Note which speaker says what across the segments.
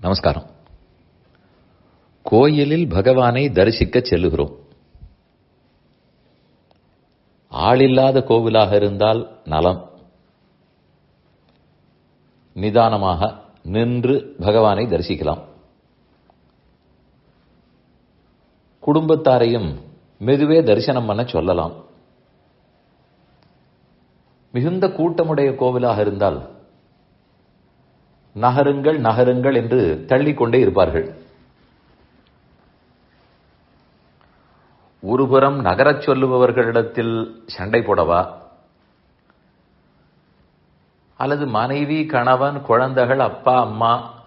Speaker 1: நமஸ்காரம். கோயிலில் பகவானை தரிசிக்க செல்லுகிறோம். ஆளில்லாத கோவிலாக இருந்தால் நலம். நிதானமாக நின்று பகவானை தரிசிக்கலாம். குடும்பத்தாரையும் மெதுவே தரிசனம் பண்ண சொல்லலாம். மிகுந்த கூட்டமுடைய கோவிலாக இருந்தால் நகருங்கள் நகருங்கள் என்று தள்ளிக்கொண்டே இருப்பார்கள். ஒருபுறம் நகரச் சொல்லுபவர்களிடத்தில் சண்டை போடவா? அல்லது மனைவி கணவன் குழந்தைகள் அப்பா அம்மா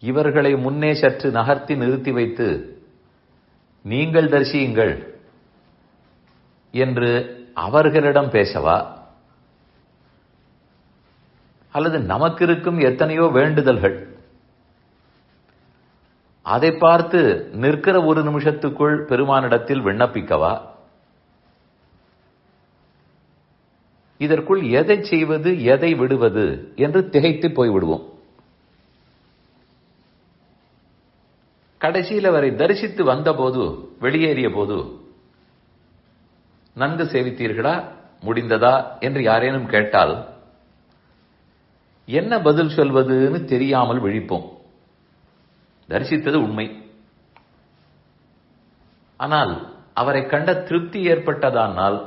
Speaker 1: இவர்களை முன்னே சற்று நகர்த்தி நிறுத்தி வைத்து நீங்கள் தரிசியுங்கள் என்று அவர்களிடம் பேசவா? அல்லது நமக்கு இருக்கும் எத்தனையோ வேண்டுதல்கள். அதை பார்த்து நிற்கிற ஒரு நிமிஷத்துக்குள் பெருமானிடத்தில் விண்ணப்பிக்கவா? இதற்குள் எதை செய்வது எதை விடுவது என்று திகைத்து போய்விடுவோம். கடைசியில் அவரை தரிசித்து வந்தபோது வெளியேறிய போது நன்கு சேவித்தீர்களா? முடிந்ததா? என்று யாரேனும் கேட்டால் என்ன பதில் சொல்வதுன்னு தெரியாமல் விழிப்போம். தரிசித்தது உண்மை. ஆனால் அவரை கண்ட திருப்தி ஏற்பட்டதானால்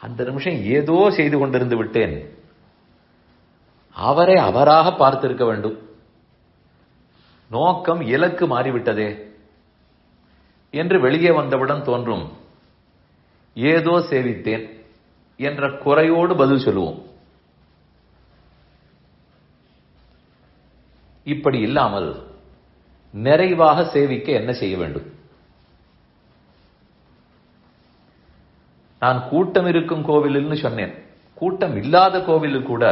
Speaker 1: அந்த நிமிஷம் ஏதோ செய்து கொண்டிருந்து விட்டேன். அவரை அவராக பார்த்திருக்க வேண்டும். நோக்கம் இலக்கு மாறிவிட்டதே என்று வெளியே வந்தவுடன் தோன்றும். ஏதோ சேவித்தேன் என்ற குறையோடு பதில் சொல்லுவோம். இப்படி இல்லாமல் நிறைவாக சேவிக்க என்ன செய்ய வேண்டும்? நான் கூட்டம் இருக்கும் கோவிலில்னு சொன்னேன். கூட்டம் இல்லாத கோவிலில் கூட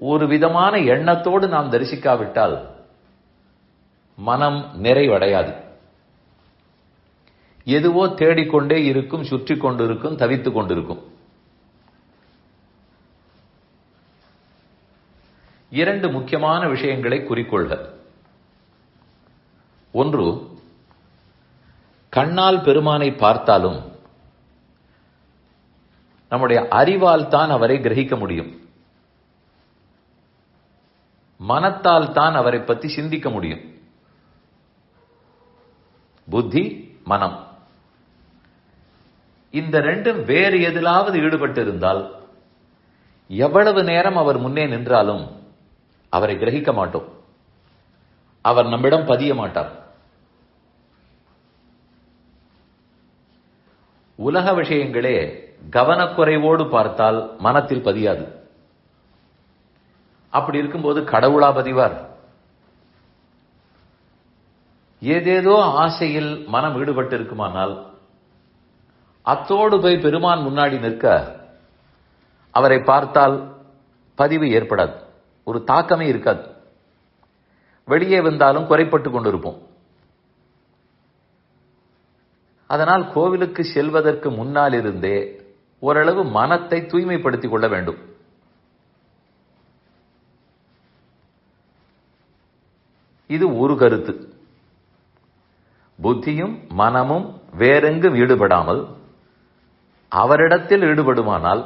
Speaker 1: ஒரு விதமான எண்ணத்தோடு நாம் தரிசிக்காவிட்டால் மனம் நிறைவடையாது. எதுவோ தேடிக்கொண்டே இருக்கும் சுற்றி கொண்டிருக்கும் தவித்துக் கொண்டிருக்கும் இரண்டு முக்கியமான விஷயங்களை குறிக்கொள்க. ஒன்று கண்ணால் பெருமானை பார்த்தாலும் நம்முடைய அறிவால் தான் அவரை கிரகிக்க முடியும். மனத்தால் தான் அவரை பற்றி சிந்திக்க முடியும். புத்தி மனம். இந்த ரெண்டும் வேறு எதிலாவது ஈடுபட்டிருந்தால் எவ்வளவு நேரம் அவர் முன்னே நின்றாலும் அவரை கிரகிக்க மாட்டோம். அவர் நம்மிடம் பதிய மாட்டார். உலக விஷயங்களே கவனக்குறைவோடு பார்த்தால் மனத்தில் பதியாது. அப்படி இருக்கும்போது கடவுளா பதிவார். ஏதேதோ ஆசையில் மனம் ஈடுபட்டு இருக்குமானால் அத்தோடு போய் பெருமான் முன்னாடி நிற்க அவரை பார்த்தால் பதிவு ஏற்படாது. ஒரு தாக்கமே இருக்காது. வெளியே வந்தாலும் குறைப்பட்டு கொண்டிருப்போம். அதனால் கோவிலுக்கு செல்வதற்கு முன்னால் இருந்தே ஓரளவு மனத்தை தூய்மைப்படுத்திக் கொள்ள வேண்டும். இது ஒரு கருத்து. புத்தியும் மனமும் வேறெங்கும் ஈடுபடாமல் அவரிடத்தில் ஈடுபடுமானால்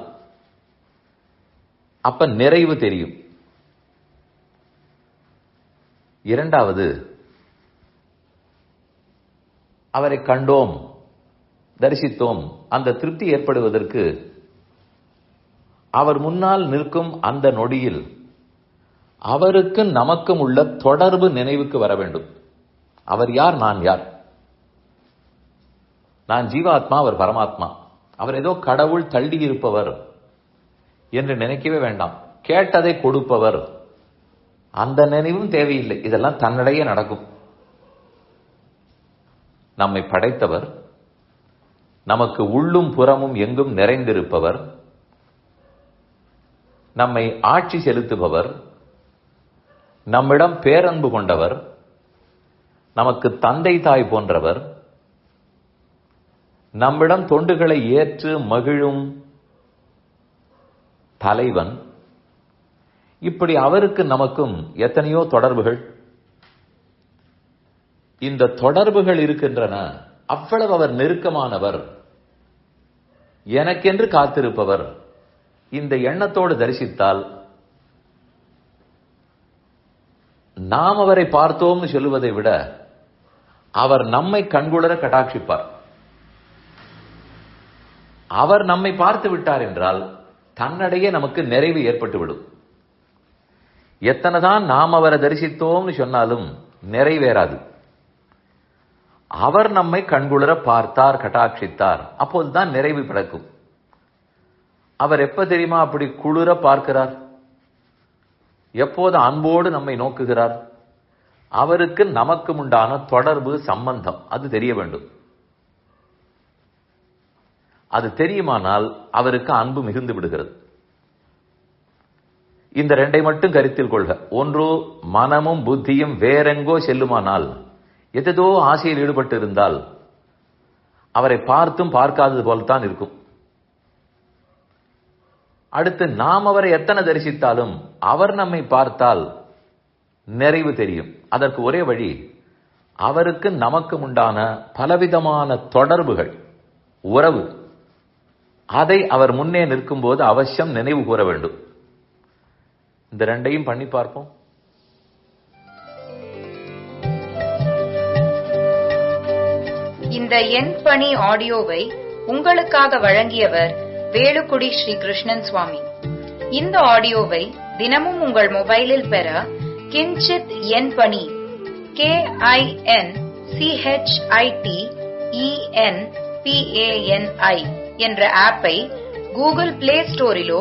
Speaker 1: அப்ப நிறைவு தெரியும். இரண்டாவது அவரை கண்டோம் தரிசித்தோம். அந்த திருப்தி ஏற்படுவதற்கு அவர் முன்னால் நிற்கும் அந்த நொடியில் அவருக்கும் நமக்கும் உள்ள தொடர்பு நினைவுக்கு வர வேண்டும். அவர் யார்? நான் யார்? நான் ஜீவாத்மா அவர் பரமாத்மா. அவர் ஏதோ கடவுள் தள்ளி இருப்பவர் என்று நினைக்கவே வேண்டாம். கேட்டதை கொடுப்பவர். அந்த நினைவும் தேவையில்லை. இதெல்லாம் தன்னிடையே நடக்கும். நம்மை படைத்தவர் நமக்கு உள்ளும் புறமும் எங்கும் நிறைந்திருப்பவர் நம்மை ஆட்சி செலுத்துபவர் நம்மிடம் பேரன்பு கொண்டவர் நமக்கு தந்தை தாய் போன்றவர் நம்மிடம் தொண்டுகளை ஏற்று மகிழும் தலைவன் இப்படி அவருக்கு நமக்கும் எத்தனையோ தொடர்புகள். இந்த தொடர்புகள் இருக்கின்றன. அவ்வளவு அவர் நெருக்கமானவர். எனக்கென்று காத்திருப்பவர். இந்த எண்ணத்தோடு தரிசித்தால் நாம் அவரை பார்த்தோம்னு சொல்லுவதை விட அவர் நம்மை கண்குளர கடாட்சிப்பார். அவர் நம்மை பார்த்து விட்டார் என்றால் தன்னடையே நமக்கு நிறைவு ஏற்பட்டுவிடும். எத்தனைதான் நாம் அவரை தரிசித்தோம்னு சொன்னாலும் நிறைவேறாது. அவர் நம்மை கண்குளர பார்த்தார் கட்டாட்சித்தார். அப்போதுதான் நிறைவு பிறக்கும். அவர் எப்ப தெரியுமா அப்படி குளிர பார்க்கிறார்? எப்போது அன்போடு நம்மை நோக்குகிறார்? அவருக்கு நமக்கு உண்டான தொடர்பு சம்பந்தம் அது தெரிய வேண்டும். அது தெரியுமானால் அவருக்கு அன்பு மிகுந்து விடுகிறது. இந்த ரெண்டை மட்டும் கருத்தில் கொள்க. ஒன்று மனமும் புத்தியும் வேறெங்கோ செல்லுமானால் எதோ ஆசையில் ஈடுபட்டு இருந்தால் அவரை பார்த்தும் பார்க்காதது போல்தான் இருக்கும். அடுத்து நாம் அவரை எத்தனை தரிசித்தாலும் அவர் நம்மை பார்த்தால் நிறைவு தெரியும். அதற்கு ஒரே வழி அவருக்கு நமக்கு உண்டான பலவிதமான தொடர்புகள் உறவு அதை அவர் முன்னே நிற்கும் போது அவசியம் நினைவு கூற வேண்டும். இந்த ரெண்டையும் பண்ணி பார்ப்போம்.
Speaker 2: இந்த எண் பணி ஆடியோவை உங்களுக்காக வழங்கியவர் வேலுக்குடி ஸ்ரீ கிருஷ்ணன் சுவாமி. இந்த ஆடியோவை தினமும் உங்கள் மொபைலில் பெற கிஞ்சித் எண் பணி கே ஐ என் சிஹெச்ஐடி இஎன் பிஏஎன்ஐ என்ற ஆப்பை கூகுள் பிளே ஸ்டோரிலோ